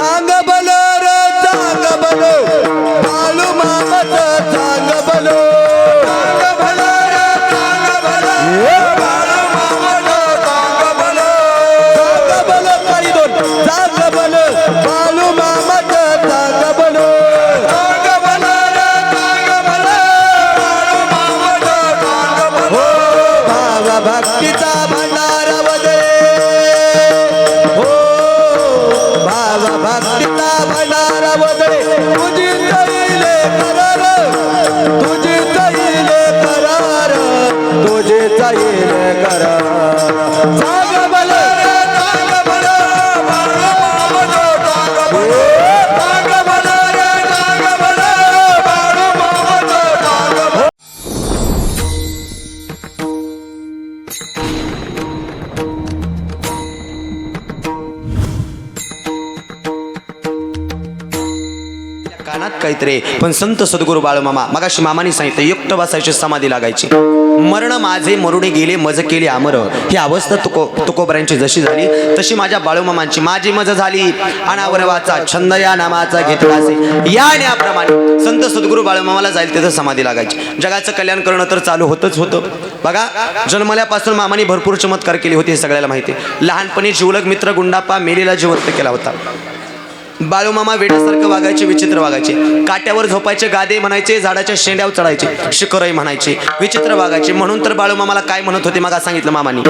सांग कानात पण संत सद्गुरू बाळूमामा मगाशी मामानी सांगितलं युक्त बसायची समाधी लागायची. मरण माझे मरुणे गेले मज केले आमर. ही अवस्था तुको तुकोबऱ्यांची जशी झाली तशी माझ्या बाळूमामांची माझी मज झाली. अनावरवाचा छंद या नामाचा घेतला या न्याप्रमाणे संत सद्गुरू बाळूमामाला जाईल तिथं समाधी लागायची. जगाचं कल्याण करणं तर चालू होतच होतं. बघा जन्मल्यापासून मामाने भरपूर चमत्कार केले होते हे सगळ्याला माहिती आहे. लहानपणी जिवलग मित्र गुंडाप्पा मेलीला जिवंत केला होता. बाळूमामा वेड्यासारखं वागायचे विचित्र वागायचे. काट्यावर झोपायचे गादे म्हणायचे झाडाच्या शेंड्यावर चढायचे शिखरही म्हणायचे विचित्र वागायचे. म्हणून तर बाळूमामाला काय म्हणत होते मागा सांगितलं मामानी?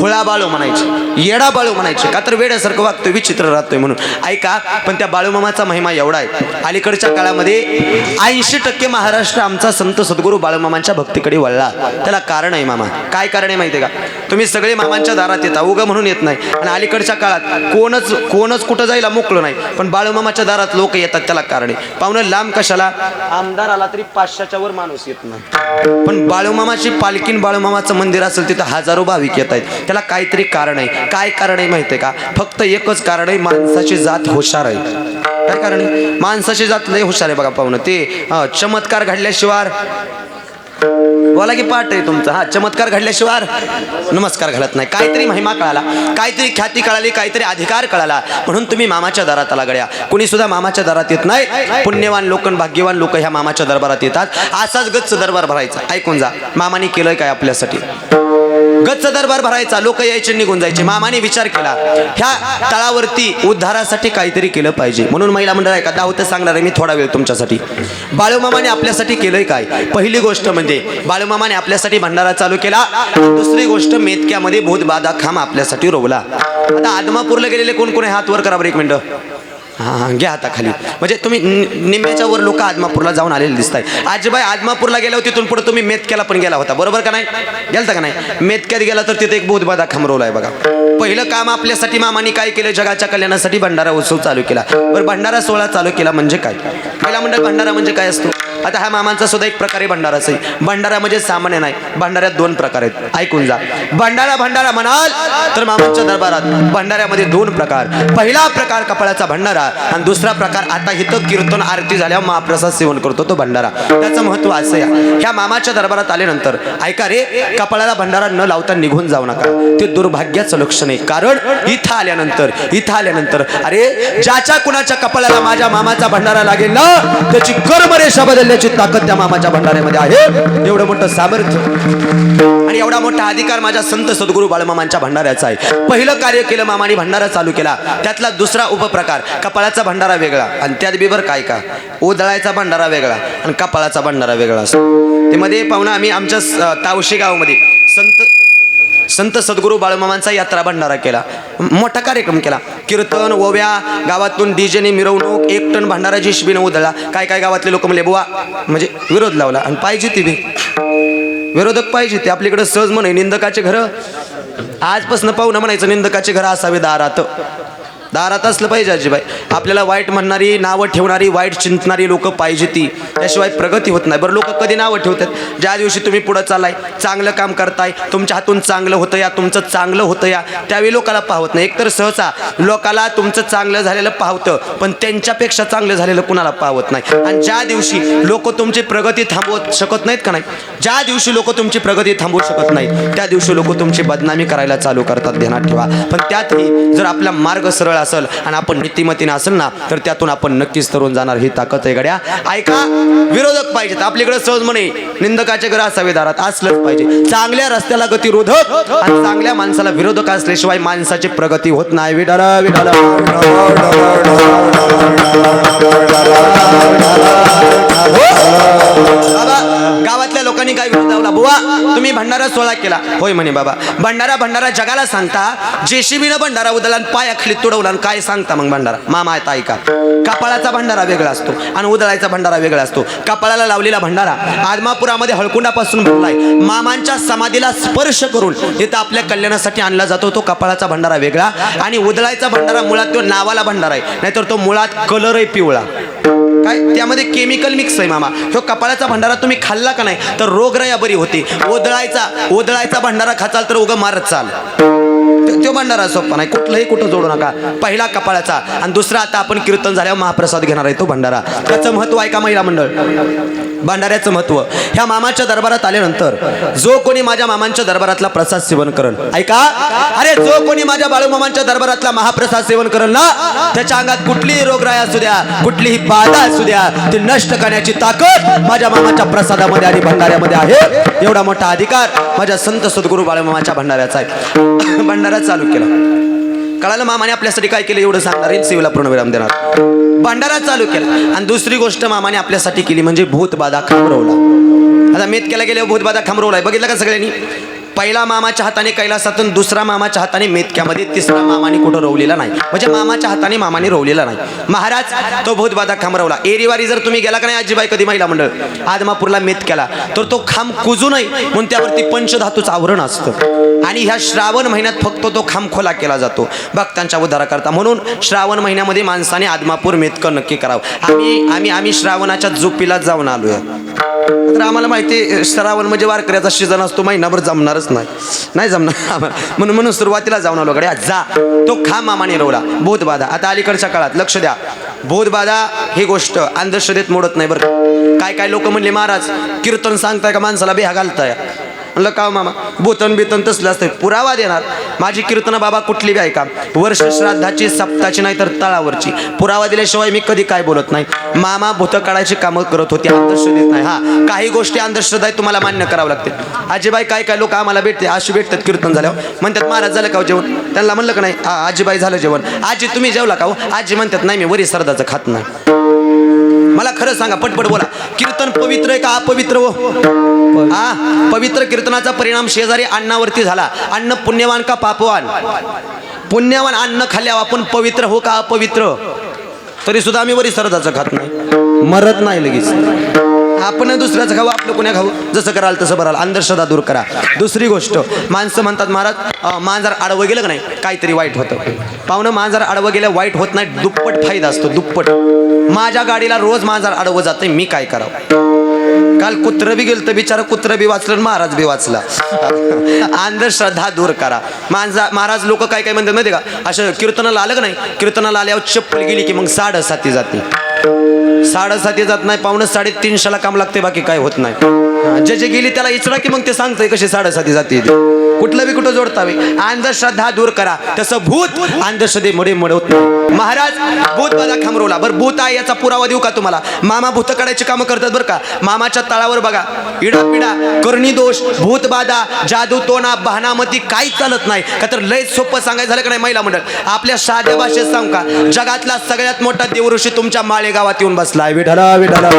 खुळा बाळू म्हणायचे येडा बाळू म्हणायचे. का तर वेड्यासारखं वागतोय विचित्र राहतोय म्हणून. ऐका पण त्या बाळूमामाचा महिमा एवढा आहे. अलीकडच्या काळामध्ये ऐंशी टक्के महाराष्ट्र आमचा संत सद्गुरू बाळूमामांच्या भक्तीकडे वळला. त्याला कारण आहे मामा. काय कारण आहे माहिती आहे का? तुम्ही सगळे मामांच्या दारात येता उगा म्हणून येत नाही. आणि अलीकडच्या काळात कोणच कोणच कुठं जायला मोकलो नाही. पण बाळूमामाच्या दारात लोक येतात त्याला कारण. पाहुणं लांब कशाला? आमदार आला तरी पाचशेच्या वर माणूस येत नाही. पण बाळूमामाची पालखीन बाळूमामाचं मंदिर असेल तिथं हजारो भाविक येत आहेत. त्याला काहीतरी कारण आहे. काय कारण आहे माहिती आहे का? फक्त एकच कारण आहे माणसाची जात हुशार आहे. काय कारण आहे? माणसाची जात लय हुशार आहे बघा पाहुणं. ते चमत्कार घडल्याशिवाय बोला की पाठ आहे तुमचा. हा चमत्कार घडल्याशिवाय नमस्कार घडत नाही. काहीतरी महिमा कळाला काहीतरी ख्याती कळाली काहीतरी अधिकार कळाला. म्हणून तुम्ही मामाच्या दारात आला गड्या. कुणी सुद्धा मामाच्या दारात येत नाही. पुण्यवान लोक आणि भाग्यवान लोक ह्या मामाच्या दरबारात येतात. असाच गच्च दरबार भरायचा. ऐकून जा मामाने केलंय काय आपल्यासाठी? गच्च दरबार भरायचा लोक यायचे निघून जायचे. मामाने विचार केला ह्या तळावरती उद्धारासाठी काहीतरी केलं पाहिजे. म्हणून महिला मंडळ आहे का? दावतं सांगणार आहे मी थोडा वेळ तुमच्यासाठी. बाळूमामाने आपल्यासाठी केलंय काय? पहिली गोष्ट म्हणजे बाळूमामाने आपल्यासाठी भंडारा चालू केला. दुसरी गोष्ट मेतक्यामध्ये भूतबाधा खांब आपल्यासाठी रोवला. आता आदमापूरला गेलेले कोण कोण आहे? हात वर करा बरं एक मिनिट. हां हां घ्या आता खाली. म्हणजे तुम्ही नि- निम्म्याच्या वर लोक आदमापूरला जाऊन आलेले दिसत आहे आजीबाई आदमापूरला गेल्या होती तिथून पुढे तुम्ही मेतक्याला पण गेला होता. बरोबर का नाही? गेलता का नाही? मेतक्यात गेला तर तिथे एक बोधबाधा खमरवला आहे बघा. पहिलं काम आपल्यासाठी मामाने काय केलं? जगाच्या कल्याणासाठी भंडारा उत्सव चालू केला. बरं भंडारा सोहळा चालू केला म्हणजे काय? पहिला मंडळ भंडारा म्हणजे काय असतो? आता हा मामांचा सुद्धा एक प्रकारे भंडारा असेल. भंडारा म्हणजे सामान्य नाही भंडाऱ्यात दोन प्रकार आहेत. ऐकून जा. भंडारा भंडारा म्हणाल तर मामांच्या दरबारात भंडाऱ्यामध्ये दोन प्रकार. पहिला प्रकार कपाळाचा भंडारा आणि दुसरा प्रकार आता हिथं कीर्तन आरती झाल्यावर महाप्रसाद सेवन करतो तो भंडारा. त्याचं महत्त्व असं ह्या मामाच्या दरबारात आल्यानंतर ऐका रे कपाळाला भंडारा न लावता निघून जाऊ नका. ते दुर्भाग्याचं लक्षण आहे. कारण इथं आल्यानंतर इथं आल्यानंतर अरे ज्याच्या कुणाच्या कपाळाला माझ्या मामाचा भंडारा लागेल ना त्याची कर्मरेषा करण्याची ताकद त्या मामाच्या भंडाऱ्यामध्ये आहे. एवढं मोठं सामर्थ्य. आणि एवढा मोठा अधिकार माझ्या संत सद्गुरू बाळमामांच्या भंडाऱ्याचा आहे. पहिलं कार्य केलं मामाने भंडारा चालू केला. त्यातला दुसरा उपप्रकार कपाळाचा भंडारा वेगळा. आणि त्यात बिबर काय का? उदळायचा भंडारा वेगळा आणि कपाळाचा भंडारा वेगळा असतो. ते मध्ये पाहुणा आम्ही आमच्या तावशी गावामध्ये संत सद्गुरू बाळमामांचा यात्रा भंडारा केला. मोठा कार्यक्रम केला. कीर्तन ओव्या गावातून डीजेने मिरवणूक एक टन भंडाराची शिबिन उधळला काय काय गावातले लोक म्हणले बुवा म्हणजे विरोध लावला. आणि पाहिजे ती बी. विरोधक पाहिजे ते. आपल्याकडे सहज म्हणे निंदकाचे घर. आजपासून पाहुणा म्हणायचं निंदकाचे घर असावे दारात. दारात असलं पाहिजे अजिबाई आपल्याला वाईट म्हणणारी नावं ठेवणारी वाईट चिंतणारी लोक पाहिजे ती. त्याशिवाय प्रगती होत नाही. बरं लोक कधी नावं ठेवतात? ज्या दिवशी तुम्ही पुढं चालाय चांगलं काम करताय तुमच्या हातून चांगलं होतं या तुमचं चांगलं होतं या त्यावेळी लोकाला पाहत नाही. एकतर सहसा लोकाला तुमचं चांगलं झालेलं पाहतं पण त्यांच्यापेक्षा चांगलं झालेलं कुणाला पाहत नाही. आणि ज्या दिवशी लोक तुमची प्रगती थांबवत शकत नाहीत का नाही? ज्या दिवशी लोक तुमची प्रगती थांबवू शकत नाहीत त्या दिवशी लोक तुमची बदनामी करायला चालू करतात ध्यानात ठेवा. पण त्यातही जर आपला मार्ग सरळ असेल आणि आपण नीतिमतीने असेल ना तर त्यातून आपण नक्कीच तरुण जाणार. ही ताकद आहे गड्या. ऐका विरोधक पाहिजेत. आपल्याकडे सहज म्हणे निंदकाचे घर असावे दारात असलंच पाहिजे. चांगल्या रस्त्याला गतिरोधक आणि चांगल्या माणसाला विरोधक असल्याशिवाय माणसाची प्रगती होत नाही. विठाल विठाल हो? बाबा गावातल्या लोकांनी काय विरोध लावला बुवा तुम्ही भंडारा सोहळा केला. होय म्हणे बाबा भंडारा भंडारा जगाला सांगता जेसीबीनं भंडारा उदळला आणि पायाखाली तुडवला आणि काय सांगता मग भंडारा? मामा आता ऐका. कपाळाचा भंडारा वेगळा असतो आणि उदळायचा भंडारा वेगळा असतो. कपाळाला लावलेला भंडारा आदमापुरामध्ये हळकुंडापासून भरलाय. मामांच्या समाधीला स्पर्श करून इथं आपल्या कल्याणासाठी आणला जातो. तो कपाळाचा भंडारा वेगळा आणि उदळायचा भंडारा मुळात तो नावाला भंडारा आहे. नाहीतर तो मुळात कलरही पिवळा. काय? त्यामध्ये केमिकल मिक्स आहे मामा. तो कपाळाचा भंडारा तुम्ही खाल्ला का नाही तर रोगराया बरी होती. ओदळायचा ओदळायचा भंडारा खाचाल तर उगं मारत चाल. तो- तो भंडारा सोपा नाही कुठलंही कुठं जोडू नका. पहिला कपाळाचा आणि दुसरा आता आपण कीर्तन झाल्यावर महाप्रसाद घेणार आहे तो भंडारा. त्याचं महत्त्व आहे का महिला मंडळ? भंडाऱ्याचं महत्त्व ह्या मामाच्या दरबारात आल्यानंतर जो कोणी माझ्या मामांच्या दरबारातला प्रसाद सेवन करल ऐका? अरे जो कोणी माझ्या बाळूमामांच्या दरबारातला महाप्रसाद सेवन करल ना त्याच्या अंगात कुठलीही रोगराई असू द्या कुठलीही बाधा असू द्या ती नष्ट करण्याची ताकद माझ्या मामाच्या प्रसादामध्ये आणि भंडाऱ्यामध्ये आहे. एवढा मोठा अधिकार माझ्या संत सद्गुरू बाळूमामाच्या भंडाऱ्याचा आहे. भंडारा चालू केला. कळालं मामाने आपल्यासाठी काय केलं एवढं सांगणार आहे? शिवला पूर्णविराम देणार. भांडारा चालू केला. आणि दुसरी गोष्ट मामाने आपल्यासाठी केली म्हणजे भूतबाधा खांबरवला. आता मेत केला गेल्यावर भूतबाधा खांबरवलाय बघितलं का सगळ्यांनी? पहिला मामाच्या हाताने कैलासातून दुसरा मामाच्या हाताने मेतक्यामध्ये तिसरा मामाने कुठं रोवलेला नाही. म्हणजे मामाच्या हाताने मामाने रोवलेला नाही. महाराज तो भूतबाधा खांबरवला एरीवारी जर तुम्ही गेला का नाही आजीबाई कधी महिला मंडळ? आदमापूरला मेतक्याला. केला तर तो खांब कुजू नये म्हणून त्यावरती पंचधातूचं आवरण असतं. आणि ह्या श्रावण महिन्यात फक्त तो खांब खोला केला जातो. भक्तांच्या उद्धाराकरता. म्हणून श्रावण महिन्यामध्ये माणसाने आदमापूर मेतकं नक्की करावं. आम्ही आम्ही आम्ही श्रावणाच्या झोपीला जाऊन आलोय. तर आम्हाला माहिती श्रावण म्हणजे वारकऱ्याचा सीझन असतो महिनाभर जमणारच नाही. नाही जमणार. आम्हाला. म्हणून म्हणून सुरुवातीला जाऊन आलो गड्या. जा. तो खा मामाने रोवला. बोधबाधा आता अलीकडच्या काळात लक्ष द्या. बोधबाधा ही गोष्ट अंधश्रद्धेत मोडत नाही बरं काय काय लोक म्हणले महाराज कीर्तन सांगताय का? माणसाला बेहा घालताय. म्हणलं का मामा. बोतन बितन तसलं असतं पुरावा देणार. माझी कीर्तन बाबा कुठली बी ऐका. वर्ष श्राद्धाची सप्ताची नाही तर तळावरची. पुरावा दिल्याशिवाय मी कधी काय बोलत नाही. मामा भूत काढायची कामं करत होती अंधश्रद्धेत नाही. हा काही गोष्टी अंधश्रद्धा तुम्हाला मान्य करावं लागते आजीबाई काय काय लोक आम्हाला भेटते अशी भेटतात कीर्तन झाल्यावर. म्हणतात महाराज झालं का हो जेवण? त्यांना म्हणलं का नाही आजीबाई झालं जेवण. आजी तुम्ही जेवला का हो? आजी म्हणतात नाही मी वरी सरदाचं खात नाही. मला खरं सांगा पटपट बोला. कीर्तन पवित्र आहे का अपवित्र हो? हा? पवित्र कीर्तनाचा परिणाम शेजारी अन्नावरती झाला. अन्न पुण्यवान का पापवान? पुण्यवान अन्न खाल्ल्यावर आपण पवित्र हो का अपवित्र? तरी सुद्धा आम्ही वरी सरदाचं खात नाही. मरत नाही लगेच. आपण दुसऱ्याचं खाऊ आपलं कोण्या खाऊ जसं कराल तसं भराल. अंधश्रद्धा दूर करा. दुसरी गोष्ट माणसं म्हणतात महाराज मांजर आडवं गेलं का नाही? काहीतरी वाईट होतं. पाहुणं मांजर आडवं गेलं वाईट होत नाही दुप्पट फायदा असतो दुप्पट. माझ्या गाडीला रोज मांजर आडवं जाते मी काय करावं? काल कुत्र बी गेलं तर बिचारा कुत्र बी वाचलं महाराज बी वाचला. अंधश्रद्धा दूर करा. माणसा महाराज लोक काय काय म्हणतात माहिती का? असं कीर्तनाला आलं का नाही? कीर्तनाला आल्यावर चप्पल गेली की मग साडेसाती जाते. साडेसाती जात नाही पावणे साडेतीनशेला काम लागते बाकी काय होत नाही. जे जे गेली त्याला इचरा की मग ते सांगतंय कशी साडेसाती जाते कुठलं बी कुठं जोडतावे. अंधश्रद्धा दूर करा. तसं भूत अंधश्रद्धेमुळे मिळवत महाराज भूत बाधा खांबरवला. बरं भूत आहे याचा पुरावा देऊ का तुम्हाला? मामा भूत काढायची कामं करतात बरं का? मामाच्या तळावर बघा. इडा पिडा करणी दोष भूतबाधा जादू तोना बहानामती काही चालत नाही. का तर लय सोपं सांगायचं झालं का नाही महिला मंडळ? आपल्या साध्या भाषेत सांगू का? जगातला सगळ्यात मोठा देवऋषी तुमच्या माळे गावात येऊन बसलाय. विठाला विठाला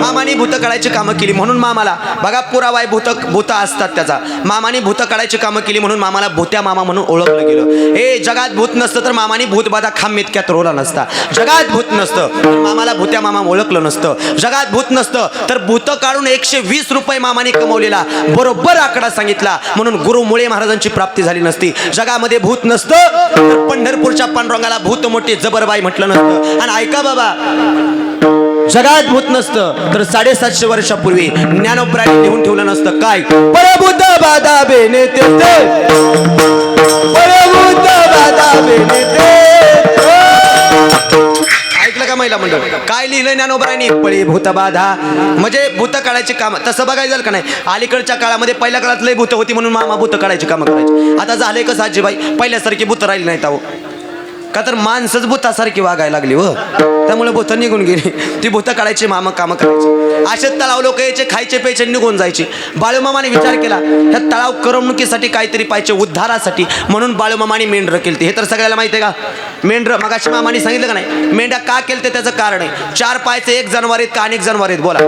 मामाने भूत काढायची कामं केली म्हणून मामाला. बघा पुरावाय भूत भूत असतात त्याचा. मामाने भूत काढायची कामं केली म्हणून मामाला भूत्या मामा म्हणून ओळखलं गेलं. हे जगात भूत नसतं तर मामाने भूतबाधा खांब इतक्यात रोला नसता. जगात भूत नसतं मामाला भूत्या मामा ओळखलं नसतं. जगात भूत नसतं तर भूत काढून एकशे वीस रुपये मामाने कमवलेला बरोबर आकडा सांगितला. म्हणून गुरु मुळे महाराजांची प्राप्ती झाली नसती. जगामध्ये भूत नसतं तर पंढरपूरच्या पांडुरंगाला भूत मोठी जबरबाई म्हटलं नसतं. आणि ऐका बाबा जगात भूत नसतं तर साडेसातशे वर्षापूर्वी ज्ञानोपराने लिहून ठेवलं नसतं. काय? परभूत बाधा बेने ते परभूत बाधा बेने ते ऐकलं का महिला मंडळ? काय लिहिलं ज्ञानोबरायनी पळी भूत बाधा. म्हणजे भूत काढायचे काम तसं बघायचं झालं का नाही? अलीकडच्या काळामध्ये पहिल्या काळात लय भूत होती म्हणून मामा भूत काढायची कामं करायची. आता झालंय कसं आजीबाई? पहिल्यासारखी भूत राहिली नाहीत अहो. का तर माणसंच भूतासारखी वागायला लागली व त्यामुळे भूत निघून गेली. ती भूत काढायची मामा कामं करायची. असे तलाव लोक यायचे खायचे प्यायचे निघून जायचे. बाळूमामाने विचार केला ह्या तलाव करमणुकीसाठी काहीतरी पाहिजे उद्धारासाठी. म्हणून बाळूमामाने मेंढरं केली हे तर सगळ्याला माहिती आहे का? मेंढरं मगाशी मामाने सांगितलं का नाही? मेंढ्या का केलं त्याचं कारण आहे? चार पायचे एक जनावर आहेत का अनेक जनावर आहेत? बोला.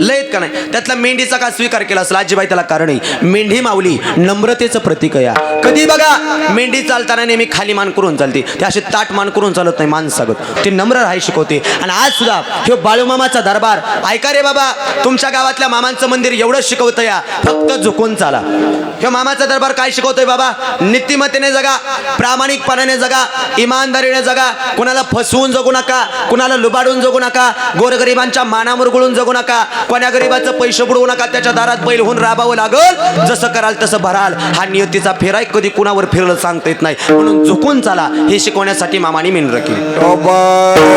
लयत का नाही? त्यातला मेंढीचा का स्वीकार केला असला? आजीबाई त्याला कारण आहे. मेंढी माऊली नम्रतेचं प्रतीक या. कधी बघा मेंढी चालताना नेहमी खाली मान करून चालते. ते असे ताट मान करून चालत नाही माणसागत ते नम्र राहाय शिकवते. आणि आज सुद्धा हे बाळूमामाचा दरबार ऐका रे बाबा तुमच्या गावातल्या मामांचं मंदिर एवढं शिकवतं या. फक्त झुकून चाला. हे मामाचा दरबार काय शिकवतोय बाबा? नीतिमत्तेने जगा प्रामाणिकपणाने जगा इमानदारीने जगा. कुणाला फसवून जगू नका कुणाला लुबाडून जगू नका गोरगरिबांच्या मानावर जगू नका. कोण्या गरीबाचं पैसे बुडवू नका त्याच्या दारात बैल होऊन राबावं लागल जसं कराल तसं भराल हा नियतीचा फेराय कधी कुणावर फिरलं सांगता येत नाही म्हणून झुकून चाला हे शिकवण्यासाठी मामाने मेंढर केली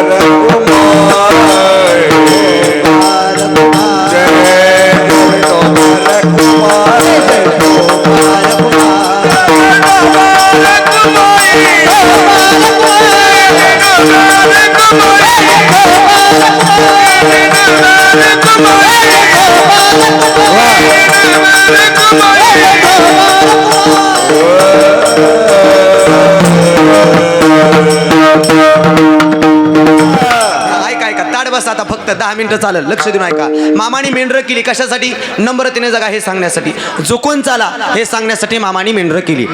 ऐका ऐका ताड बस आता फक्त दहा मिनिटं चालेल. लक्ष देऊन ऐका. मामाने मेंढरं केली. कशासाठी? नम्रतेने जगा हे सांगण्यासाठी. झुकून चाला हे सांगण्यासाठी मामाने मेंढरं केली.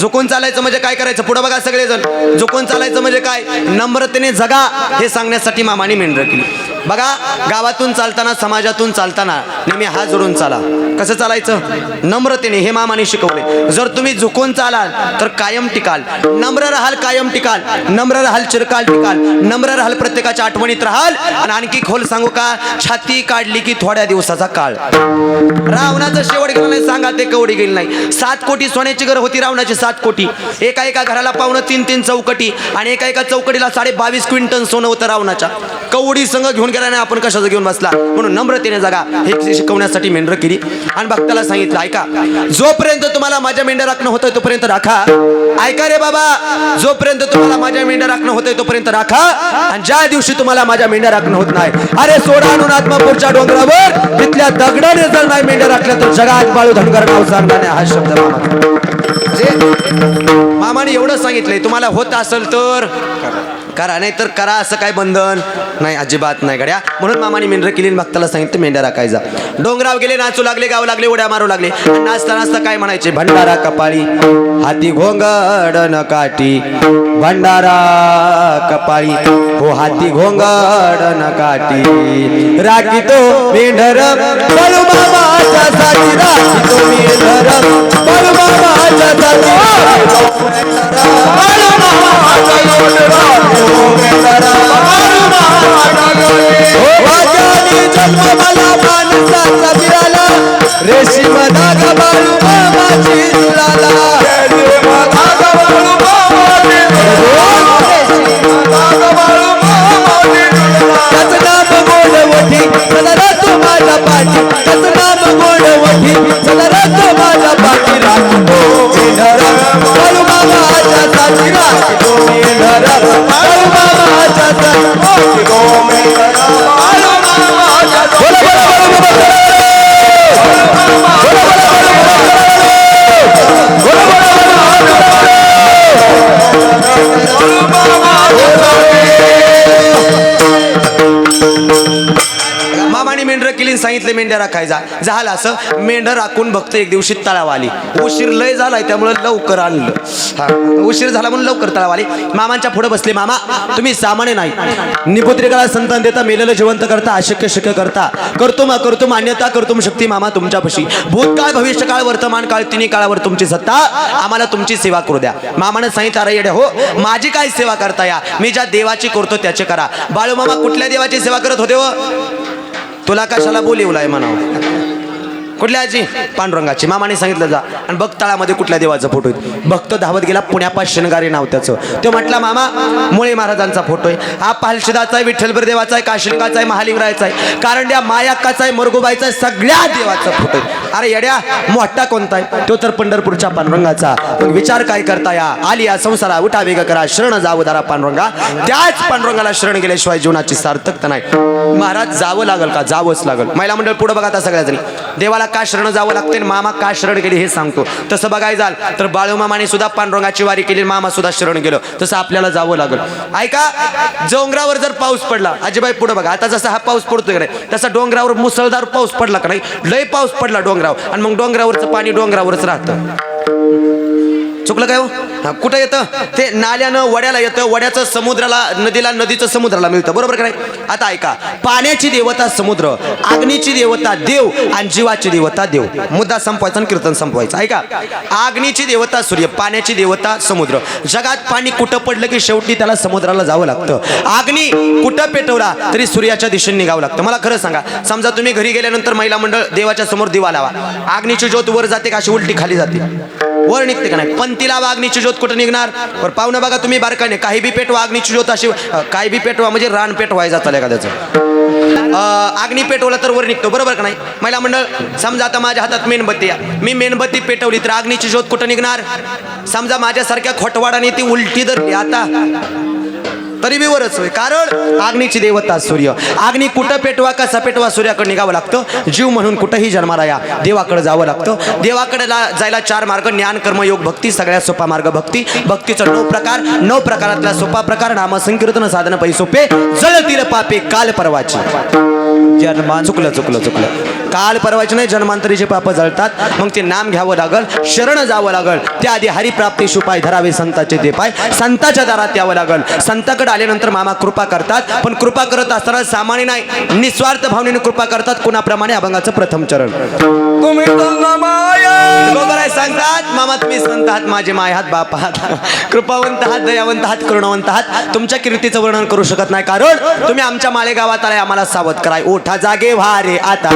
झुकून चालायचं म्हणजे काय करायचं? पुढं बघा सगळेजण. झुकून चालायचं म्हणजे काय? नम्रतेने जगा हे सांगण्यासाठी मामाने मेंढरं केली. बघा गावातून चालताना समाजातून चालताना नेहमी हात जोडून चाला. कसं चालायचं? नम्रतेने हे मामाने शिकवले. जर तुम्ही झुकून चालाल तर कायम टिकाल. नम्र राहाल कायम टिकाल. नम्र राहाल चिरकाल टिकाल. नम्र राहाल प्रत्येकाच्या आठवणीत राहाल. आणि आणखी खोल सांगू का? छाती काढली की थोड्या दिवसाचा काळ. रावणाचा शेवट गेला नाही सांगा ते कवडी गेली नाही. सात कोटी सोन्याची घर होती रावणाची सात कोटी. एका एका घराला पावणं तीन तीन चौकटी आणि एका एका चौकटीला साडे बावीस क्विंटन सोनं होतं रावणाच्या. कवडी संघ घेऊन गेला नाही आपण कशाचं घेऊन बसला? म्हणून नम्रतेने जागा. हे शिकवण्यासाठी मेंढर केली. आणि भक्ताला सांगितलं ऐका जोपर्यंत तुम्हाला माझ्या मेंढ्या राखणं होतं तोपर्यंत राखा. ऐका रे बाबा जोपर्यंत तुम्हाला माझ्या मेंढ्या राखणं होतंय तोपर्यंत राखा. आणि ज्या दिवशी तुम्हाला माझ्या मेंढ्या राखणं होत नाही अरे सोडा आणून आत्मापूरच्या डोंगरावर. तिथल्या दगडाने जर नाही मेंढ्या राखल्या तर जगात बाळू धनगर नाव सांगणार नाही हा शब्द मामा. जे मामाने एवढं सांगितलंय तुम्हाला होत असेल तर करा नाही तर करा असं काय बंधन? नाही अजिबात नाही गड्या. म्हणून मामाने मेंढर केली भक्ताला सांगितलं मेंढ्या राखायचा डोंगराव गेले नाचू लागले गाव लागले उड्या मारू लागले. नाचता नाचता काय म्हणायचे? भंडारा कपाळी हाती घोंगड न काठी. भंडारा कपाळी हो हाती घोंगड न काठी. राखी तो मेंढर बळू बाबाच्या राखी तो मेंढर बळू बाबाच्या वाजाने साठी बोला, मेंढर केली सांगितले मेंढ्या राखायचा झालं असं. मेंढर राखून भक्त एक दिवशी तळाव आली. उशीर लय झालाय त्यामुळे लवकर आणलं. हा उशीर झाला म्हणून लवकर तळाव आली. मामांच्या पुढे बसले मामा तुम्ही सामान्य नाही. निपुत्रिकाला संतान देता मेलेलं जिवंत करता अशक्य शक्य करता. करतो मा करतो मान्यता करतो शक्ती मामा तुमच्यापाशी. भूतकाळ भविष्यकाळ वर्तमान काळ तिन्ही काळावर तुमची सत्ता. आम्हाला तुमची सेवा करू द्या. मामानं सांगितलं अरे येडे हो माझी काय सेवा करता या? मी ज्या देवाची करतो त्याचे करा. बाळू मामा कुठल्या देवाची सेवा करत होते हो? तुला कशाला बोलिवलाय म्हणावं? कुठल्या आजी? पांडुरंगाची. मामाने सांगितलं जा. आणि बघ तळामध्ये कुठल्या देवाचा फोटो आहे. भक्त धावत गेला पुण्यापास शनगारी नाव त्याचं. तो म्हटला मामा मुळे महाराजांचा फोटो आहे. हा पालशिदाचा आहे विठ्ठलभर देवाचा आहे काशिकाचा आहे महालिंगरायचा आहे. कारण या मायाक्काचा आहे मरगुबाईचा आहे सगळ्या देवाचा फोटो आहे. अरे येड्या मोठा कोणता आहे? तो तर पंढरपूरच्या पांडुरंगाचा विचार काय करता या? आली या संसारा उठा वेग करा. शरण जावं दारा पांडुरंगा. त्याच पांडुरंगाला शरण गेल्याशिवाय जीवनाची सार्थकता नाही. महाराज जावं लागल का? जावंच लागल. महिला मंडळ पुढे बघा आता सगळ्या जणी देवाला का शरण जावं लागते आणि मामा का शरण गेले हे सांगतो. तसं बघाय जाल तर बाळूमामाने सुद्धा पांडुरंगाची वारी केली मामा सुद्धा शरण गेलो. तसं आपल्याला जावं लागल. ऐका डोंगरावर जर पाऊस पडला अजिबाई पुढे बघा आता जसा हा पाऊस पडतोय का नाही तसा डोंगरावर मुसळधार पाऊस पडला का नाही लय पाऊस पडला डोंगरावर. आणि मग डोंगरावरचं पाणी डोंगरावरच राहतं. चुकलं काय हो? हा, कुठं येतं? ते नाल्यानं वड्याला येतं. वड्याचं समुद्राला नदीला नदीचं समुद्राला मिळतं. बरोबर काय आता ऐका. पाण्याची देवता समुद्र अग्नीची देवता देव आणि जीवाची देवता देव. मुद्दा संपवायचा आणि कीर्तन संपवायचं. ऐका. अग्नीची देवता सूर्य पाण्याची देवता समुद्र. जगात पाणी कुठं पडलं की शेवटी त्याला समुद्राला जावं लागतं? अग्नी कुठं पेटवला तरी सूर्याच्या दिशेने निघावं लागतं? मला खरं सांगा. समजा तुम्ही घरी गेल्यानंतर महिला मंडळ देवाच्या समोर दिवा लावा. अग्नीची ज्योत वर जाते का अशी उलटी खाली जाते? वर निघते का नाही? पण तिला अग्नीची ज्योत कुठं निघणार? पण पाहुणं बघा तुम्ही बारकाने काही बी पेटवा अग्नीची ज्योत अशी काही बी पेटवा म्हणजे रान पेटवाय जातं एखाद्याचं. अग्नी पेटवलं तर वर निघतो बरोबर का नाही? महिला मंडळ समजा आता माझ्या हातात मेणबत्ती मी मेणबत्ती पेटवली तर अग्नीची ज्योत कुठं निघणार? समजा माझ्यासारख्या खोटवाडाने ती उलटी धरली आता तरी बी वरच होय. कारण अग्नीची देवता सूर्य. अग्नी कुठं पेटवा कसा पेटवा सूर्याकडे निघावं लागतं? जीव म्हणून कुठंही जन्माला या. देवाकडे जावं लागतं. देवाकडे जायला चार मार्ग ज्ञान कर्म योग भक्ती सगळ्यात सोपा मार्ग भक्ती. भक्तीचं नऊ प्रकार. नऊ प्रकारातला सोपा प्रकार नाम संकीर्तन साधन पै सोपे जळतील पापे काल परवाची. जन्मान चुकलं चुकलं चुकलं. काल परवाची नाही जन्मांतरीचे पाप जळतात. मग ते नाम घ्यावं लागल शरण जावं लागल. त्याआधी हरिप्राप्ती शुपाय धरावे संताचे ते पाय. संताच्या दारात यावं लागल. संताकडे आल्यानंतर मामा कृपा करतात पण कृपा करत असताना सामान्य नाही निस्वार्थ भावनेने कृपा करतात कुणाप्रमाणे अभंगाचं प्रथम चरण. तुम्ही सांगतात मामा तुम्ही संत आहात माझे माय आहात बाप आहात. कृपावंत आहात दयावंत आहात करुणावंत आहात. तुमच्या कीर्तीचं वर्णन करू शकत नाही कारण तुम्ही आमच्या मालेगावात आलाय आम्हाला सावध कराय. ओठा जागे व्हारे आता.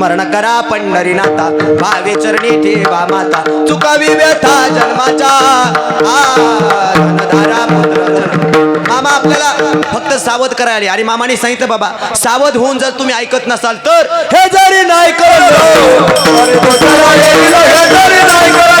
स्मरण करा पंढरी नाता भावे चरणी ठेवा माता. चुकावी व्यथा जन्माच्या. धनधारा मामा आपल्याला फक्त सावध करायला आणि मामाने सांगितलं बाबा सावध होऊन जर तुम्ही ऐकत नसाल तर हे जरी नाही करत जरी नाही कळलं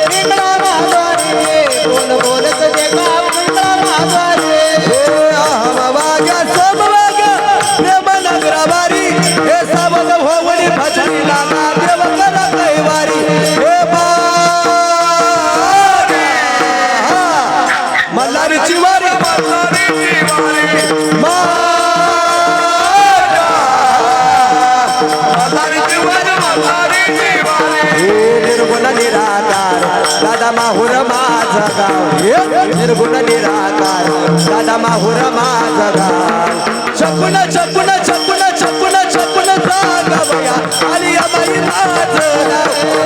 निर्गुण निराकार दादा माहुर माझा गाव छपुन छपुन छपुन छपुन छपुन जागा बया. आली बाई माझ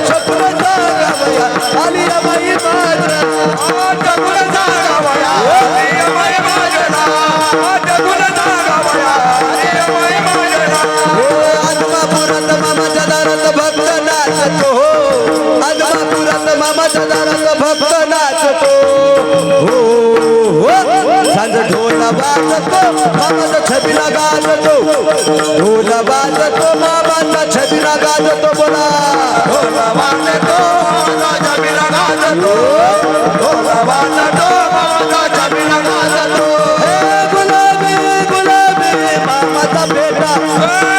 छपुन जागा बया. आली बाई माझ जागा बया. बाई भक्त नाथ हो मामाच्या दारात भक्त नाचतो. हो, हो. सांज ढोल वाजतो मामाचा गाजतो. ढोल वाजतो मामाचा गाजतो बोला. ढोल वाजतो गाजतो. ढोल वाजतो गाजतो. गुलाबी गुलाबी मामाचा बेटा.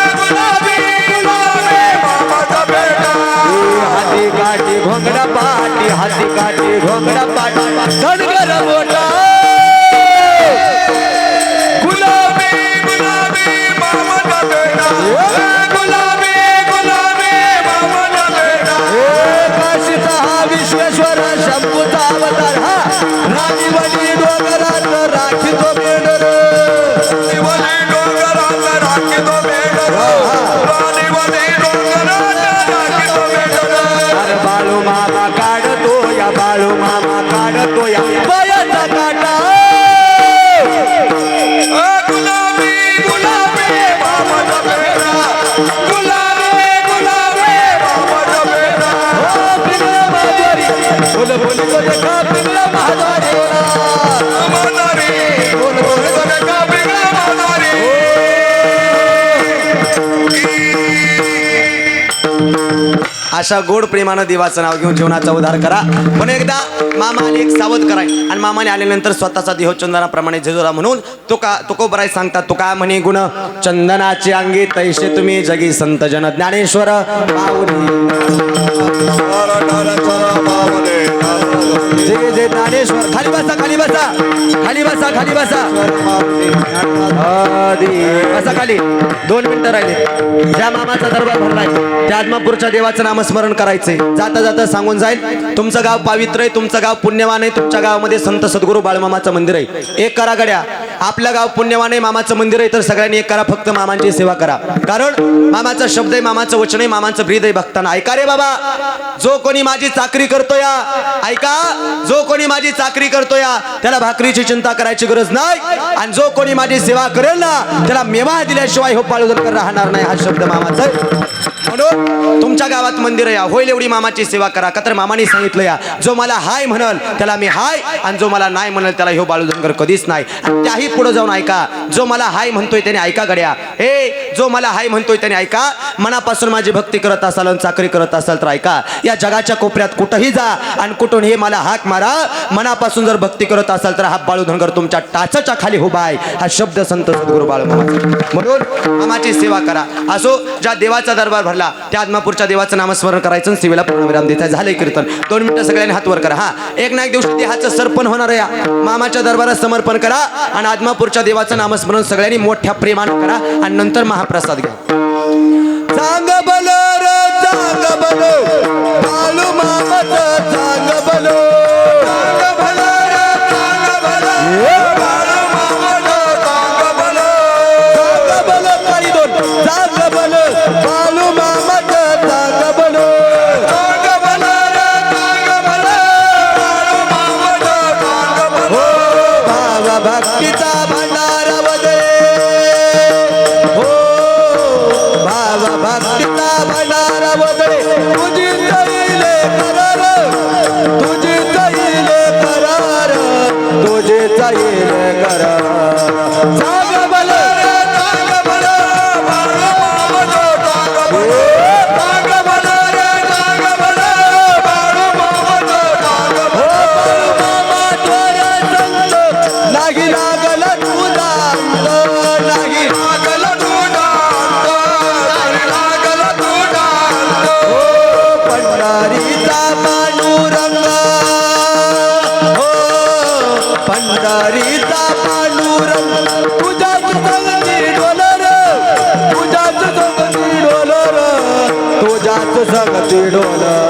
या पायाचा काटा गुलाबी गुलाबी बेटा गुलाबी गुलाबी अशा गोड प्रेमानं देवाचं नाव घेऊन जीवनाचा उद्धार करा. पण एकदा मामाने एक सावध कराय. आणि मामाने आल्यानंतर स्वतःचा देह चंदनाप्रमाणे झेजोरा म्हणून तो का तुको बराय सांगतात तो काय म्हणे गुण चंदनाची अंगी तैसे तुम्ही जगी संत जन ज्ञानेश्वर जय जय ज्ञानेश्वर. खाली बसा खाली बसा. खाली बसा खाली बसा. बसा खाली. दोन मिनिटं राहिले. ज्या मामाचा दरबार भरलाय त्या आत्मापूरच्या देवाचं नामस्मरण करायचंय. जाता जाता सांगून जाईल तुमचं गाव पावित्र आहे तुमचं गाव पुण्यवान आहे तुमच्या गावामध्ये संत सद्गुरू बाळमामाचं मंदिर आहे. एक करा गड्या. आपलं गाव पुण्यवान आहे मामाचं मंदिर आहे तर सगळ्यांनी एक करा फक्त मामांची सेवा करा. कारण मामाचा शब्द आहे मामाचं वचन आहे मामाचं ब्रीद आहे भक्तांना. ऐका रे बाबा जो कोणी माझी चाकरी करतो या ऐका जो कोणी माझी चाकरी करतो या त्याला भाकरीची चिंता करायची गरज नाही. आणि जो कोणी माझी सेवा करेल ना त्याला मेवा दिल्याशिवाय हो पाळूदरकर राहणार नाही हा शब्द मामाचा आहे. म्हणून तुमच्या गावात मंदिर या. होईल एवढी मामाची सेवा करा. का तर मामाने सांगितलं या. जो मला हाय म्हणल त्याला मी हाय. आणि जो मला नाही म्हणल त्याला ह्यो बाळूदनकर कधीच नाही. आणि त्याही पुढे जाऊन ऐका. जो मला हाय म्हणतोय त्याने ऐका गड्या हे जो मला हाय म्हणतोय त्याने ऐका. मनापासून माझी भक्ती करत असाल आणि चाकरी करत असाल तर ऐका. या जगाच्या कोपऱ्यात कुठंही जा आणि कुठून हे मला हाक मारा. मनापासून जर भक्ती करत असाल तर हा बाळू धनगर तुमच्या टाचाच्या खाली उभा आहे. हा शब्द संत सद्गुरू बाळू म्हणून मामाची सेवा करा. असो ज्या देवाचा दरबार भरला त्या आदमापूरच्या देवाचं नामस्मरण करायचं सेवेला पूर्णविराम द्यायचा झालंय कीर्तन. दोन मिनिटं सगळ्यांनी हात वर करा. हा. एक ना एक दिवशी देहाचं सरपण होणार आहे या. मामाच्या दरबारात समर्पण करा आणि आदमापूरच्या देवाचं नामस्मरण सगळ्यांनी मोठ्या प्रेमानं करा आणि नंतर महाप्रसाद घ्या. चांग बल चांग बल. बाळू मामाचं चांग बल. चांग बल चांग बल. भक्तीचा पंढरीचा पांडुरंग तुझ्या संगती डोलर तुझ्याच संगती डोलर तुझ्याच संगती डोलर.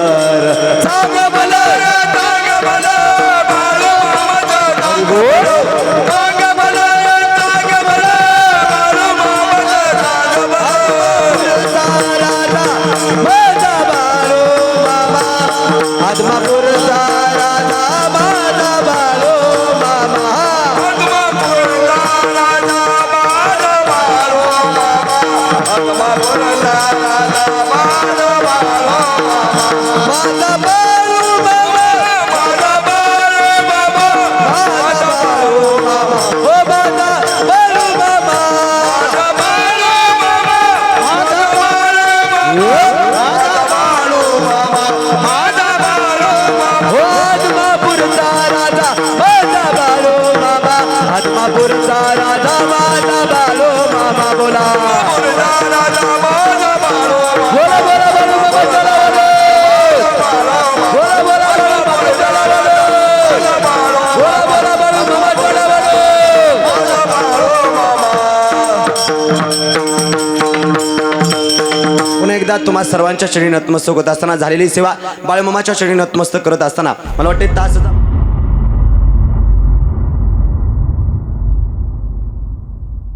अंतरात तुम्हा सर्वांच्या चरणी नतमस्तक होत असताना झालेली सेवा बाळमामाच्या चरणी नतमस्तक करत असताना. मला वाटते तास